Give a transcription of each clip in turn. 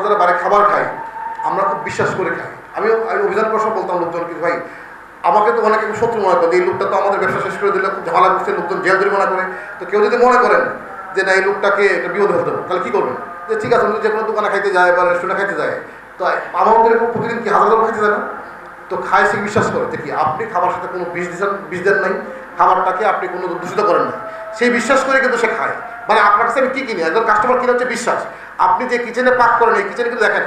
আমরা যারা বাইরে খাবার খাই, আমরা খুব বিশ্বাস করে খাই। আমি আমি অভিযান প্রশ্ন বলতাম লোকজন কিন্তু ভাই, আমাকে তো অনেকে শত্রু মনে করে, এই লোকটা তো আমাদের ব্যবসা শেষ করে দিলে খুব ঝামেলা করছে, লোকজন জেল জরিমানা করে। তো কেউ যদি মনে করেন যে, না, এই লোকটাকে একটা বিপদে ফেলতে হবে, তাহলে কী করবেন? যে, ঠিক আছে যে কোনো দোকানে খাইতে যায় বা রেস্টুরেন্টে খাইতে যায়, তো আমাদের এরকম প্রতিদিন কি হাজার হাজার খাইতে যায় না? তো খায় সে বিশ্বাস করে, যে কি আপনি খাবার সাথে কোনো বিষ দিচ্ছেন বিষ দেন নাই, খাবারটাকে আপনি কোনো দূষিত করেন না সেই বিশ্বাস করে কিন্তু সে খায়। মানে আপনার কাছে আমি কী কিনি? একজন কাস্টমার কিনে হচ্ছে বিশ্বাস। আপনি যে কিচেনে পাক করেন, এই কিচেনে কিন্তু দেখেন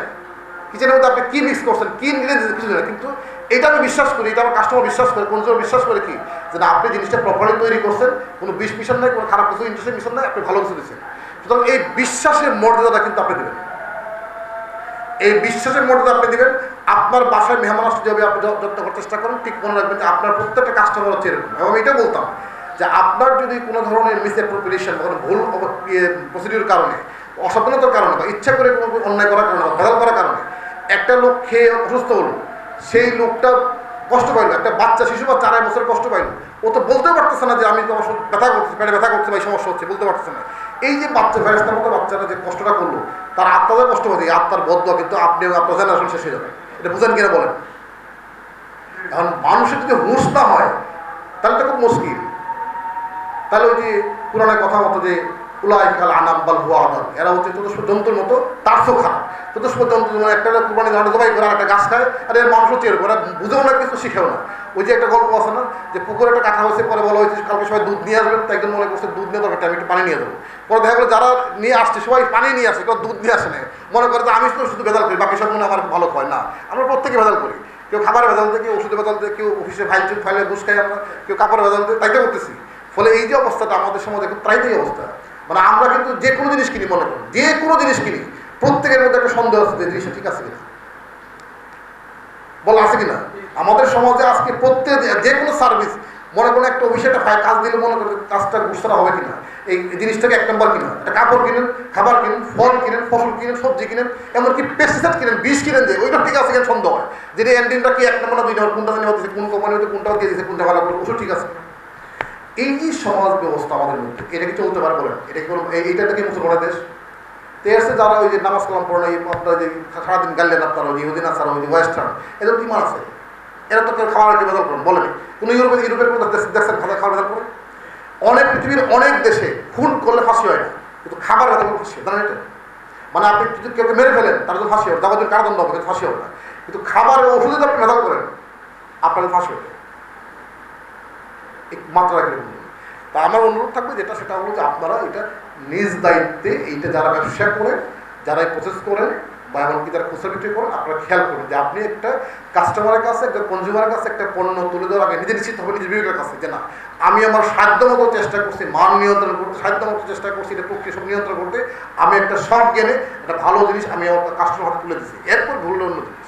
কিচেনের মধ্যে আপনি কী মিক্স করছেন, কী ইনগ্রিডিয়েন্টস কিছু না কিন্তু এটা আমি বিশ্বাস করি, এটা আমার কাস্টমার বিশ্বাস করে, কোন সময় বিশ্বাস করে কি? যে না, আপনি জিনিসটা প্রপারলি তৈরি করছেন, কোনো বিষ মিশন নাই, কোনো খারাপ কিছু ইন্টারেস্ট মিশন নাই, আপনি ভালো কিছু দিচ্ছেন। সুতরাং এই বিশ্বাসের মর্যাদাটা কিন্তু আপনি দেবেন। এই বিশ্বাসের মর্যাদা আপনি দেবেন, আপনার বাসায় মেহমান আসতে যাবে, আপনি যত্ন করার চেষ্টা করুন, ঠিক মনে রাখবেন যে আপনার প্রত্যেকটা কাস্টমার হচ্ছে এরকম। এবং এটা বলতাম যে, আপনার যদি কোনো ধরনের মিসঅ্যাপ্রোপ্রিয়েশন বা কোনো ভুল প্রসিডিউর কারণে অসাবধানতার কারণে বা ইচ্ছা করে অন্যায় করার কারণে বা ভেজাল করার কারণে। একটা লোক খেয়ে অসুস্থ হলো, সেই লোকটা কষ্ট পাইলো। একটা বাচ্চা, শিশু বা চার বছর কষ্ট পাইল। ও তো বলতে পারতেছে না যে আমি তো ব্যথা করছি পেটে ব্যথা করছে বা এই সমস্যা হচ্ছে, বলতে পারতেছে না। এই যে বাচ্চা ফেরেস্তার মতো বাচ্চারা যে কষ্টটা করল, তার আত্মাদের কষ্ট এই আত্মার বদ্ধ কিন্তু আপনি আপনার জেনারেশন শেষ হয়ে যাবে। এটা বুঝেন কিনা বলেন? এখন মানুষের যদি হুঁশ না হয়, তাহলে তো খুব মুশকিল। তাহলে ওই যে পুরাণের কথা মতো যে এরা হচ্ছে একটা একটা গাছ খায়, আর এর ওরা বুঝেও না, কিছু শিখেও না। ওই যে একটা গল্প না, যে পুকুরে একটা পরে বলা হয়েছে কালকে সবাই দুধ নিয়ে তাই মনে করছে দুধ নিয়ে আমি একটু পানি নিয়ে দেবো পরে দেখা গেলো যারা নিয়ে আসছে, সবাই পানি নিয়ে আসে দুধ নিয়ে আসে না। মনে করে আমি তো শুধু ভেজাল করি, বাকি সব মনে আমার ভালো হয় না। আমরা প্রত্যেকে ভেজাল করি। কেউ খাবার ভেজাল দেয়, কেউ ওষুধে ভেজাল দেয়, কেউ অফিসে ফাইল ফাইলে ঘুষ খাই আমরা, কেউ কাপড়ে ভেজাল দেয় তাইতে করতেছি। ফলে এই যে অবস্থাটা আমাদের সমাজে খুব প্রায়ই অবস্থা। মানে আমরা কিন্তু যে কোনো জিনিস কিনি, মনে করি যে কোনো জিনিস কিনি, প্রত্যেকের মধ্যে একটা সন্দেহ আছে যে জিনিসটা ঠিক আছে কিনা। বল আছে কিনা? আমাদের সমাজে আজকে প্রত্যেক যে কোনো সার্ভিস মনে কোনো একটা অফিসে একটা কাজ দিলে মনে করেন কাজটা গুছানো হবে কিনা? এই জিনিসটাকে এক নম্বর কিনা একটা কাপড় কিনেন, খাবার কিনেন, ফল কিনেন, ফসল কিনেন, সবজি কিনেন, এমনকি পেস্টিসাইড কিনেন, বিষ কিনেন যে, ওইটা ঠিক আছে কিনা সন্দেহ হয়? যে এন্ডিনটা কি এক নম্বর না দুই নম্বর কোনটা জানি হচ্ছে কোন কোম্পানি হতে কোনটা দিয়ে দিয়েছে কোনটা ভালো ওষুধ ঠিক আছে এই যে সমাজ ব্যবস্থা আমাদের মধ্যে। এটা কি চলতে পারে বলেন? এটা কি কোনো এই- এইটা থেকে মুসলমানের দেশ? তো এসে যারা ওই যে নামাজ কালাম পড়ে এই আপনার যে সারাদিন গাল্লেন আপনার ওই ইহুদিন আসার ওই যে ওয়েস্টার্ন, এদের কি আছে? এরা তো কেউ খাবার কি বদল করেন বলেনি। কোনো ইউরোপের ইউরোপের কোনো দেশ দেখছেন খাবার খাবার বদল করে অনেক পৃথিবীর অনেক দেশে খুন করলে ফাঁসি হয় না, কিন্তু খাবার বদল করে ফাঁসি জানেন এটা? মানে আপনি যদি কেউ মেরে ফেলেন, তার জন্য ফাঁসি হবে যাবতীয় কারাদণ্ড হবে, কিন্তু ফাঁসি হবে না। কিন্তু খাবারের ওষুধে যদি আপনি ভেজাল করেন আপনাদের ফাঁসি হবে। মাত্রা এরকম তা আমার অনুরোধ থাকবে যেটা, সেটা হলো যে আপনারা এটা নিজ দায়িত্বে এইটা যারা ব্যবসা করেন, যারা প্রসেস করেন বা এমনকি যারা খুচরা বিক্রি করেন, আপনারা খেয়াল করুন যে আপনি একটা কাস্টমারের কাছে, একটা কনজিউমারের কাছে একটা পণ্য তুলে দেওয়ার আগে নিজে নিশ্চিত হবে নিজের বিবেকের কাছে যে না, আমি আমার সাধ্য মতো চেষ্টা করছি, মান নিয়ন্ত্রণ করতে সাধ্য মতো চেষ্টা করছি, এটা প্রক্রিয়া সব নিয়ন্ত্রণ করতে, আমি একটা সব জ্ঞানে একটা ভালো জিনিস আমি আমার কাস্টমার তুলে দিচ্ছি এরপর ভুল অন্য জিনিস।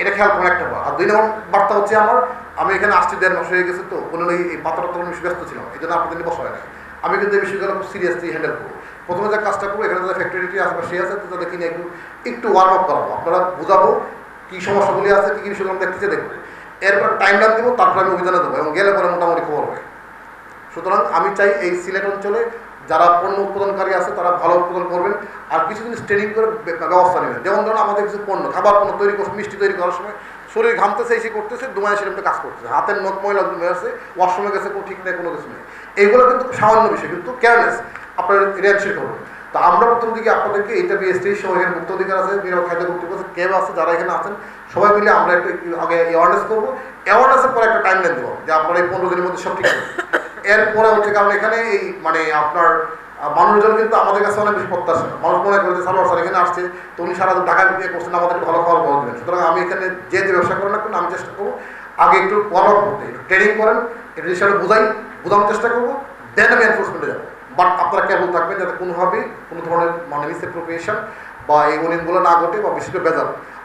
এটা খেয়াল করেন একটা আর দুই নম্বর বার্তা হচ্ছে আমার, আমি এখানে আসছি দেড় মাস হয়ে গেছে তো কোনো এই পাতাটা তখন ব্যস্ত ছিলাম, এই জন্য আপনাদের বসা হয় না আমি কিন্তু এই বিষয়গুলো খুব সিরিয়াসলি হ্যান্ডেল করব। প্রথমে যে কাজটা করব, এখানে যারা ফ্যাক্টরিটি সে আছে তাদেরকে নিয়ে একটু একটু ওয়ার্ম আপ করাবো। আপনারা বোঝাবো কী সমস্যাগুলি আছে, কী কী বিষয়গুলো আমরা দেখতেছে, দেখব। এরপর টাইম লাইন দেবো, তারপরে আমি অভিযানে দেবো এবং গেলে পরে মোটামুটি খবর হবে। সুতরাং আমি চাই এই সিলেট অঞ্চলে যারা পণ্য উৎপাদনকারী আছে, তারা ভালো উৎপাদন করবেন। আর কিছু জিনিস ট্রেনিং করে ব্যবস্থা নেবেন। যেমন ধরুন আমাদের কিছু পণ্য, খাবার পণ্য তৈরি করছে, মিষ্টি তৈরি করার সময় শরীর ঘামতেছে, এসে করতেছে, দুমায় সেরকম কাজ করতেছে। হাতের নখ ময়লা আছে ওয়াশরুমে গেছে, কোনো ঠিক নেই, কোনো কিছু নেই। এইগুলো কিন্তু সামান্য বিষয়, কিন্তু কেয়ারলেস আপনার রিয়াকশন করবেন তো আমরা প্রথম দিকে আপনাদেরকে এইটা বিএসটি সহ এখানে মুক্ত অধিকার আছে, বিরাট খাদ্য কর্তৃপক্ষ ক্যাব আছে, যারা এখানে আছেন, সবাই মিলে আমরা একটু আগে অ্যাওয়ারনেস করব। অ্যাওয়ারনেসের পরে একটা টাইম দেবো, যে আপনার এই পনেরো দিনের মধ্যে সব ঠিক আছে এরপরে হচ্ছে, কারণ এখানে এই মানে আপনার মানুষজন কিন্তু আমাদের কাছে অনেক বেশি প্রত্যাশা। মানুষ মনে করে যে, সালোয়ার স্যার এখানে আসছে, তো উনি সারা ঢাকা বিয়ে করছেন আমাদের ভালো খাবার পাওয়া দেবেন। সুতরাং আমি এখানে যে যে ব্যবসা করেন না কেন, আমি চেষ্টা করব আগে একটু ফলো করতে, একটু ট্রেনিং করেন এটা বিষয়টা বোঝাই, বোঝানোর চেষ্টা করব দেন আমি এনফোর্সমেন্টে যাব। বাট আপনারা কেবল থাকবেন যাতে কোনোভাবেই কোনো ধরনের মানে মিসঅ্যাপ্রোপ্রিয়েশন বা এই অনিয়মগুলো না ঘটে বা বিশেষ করে বেজাল।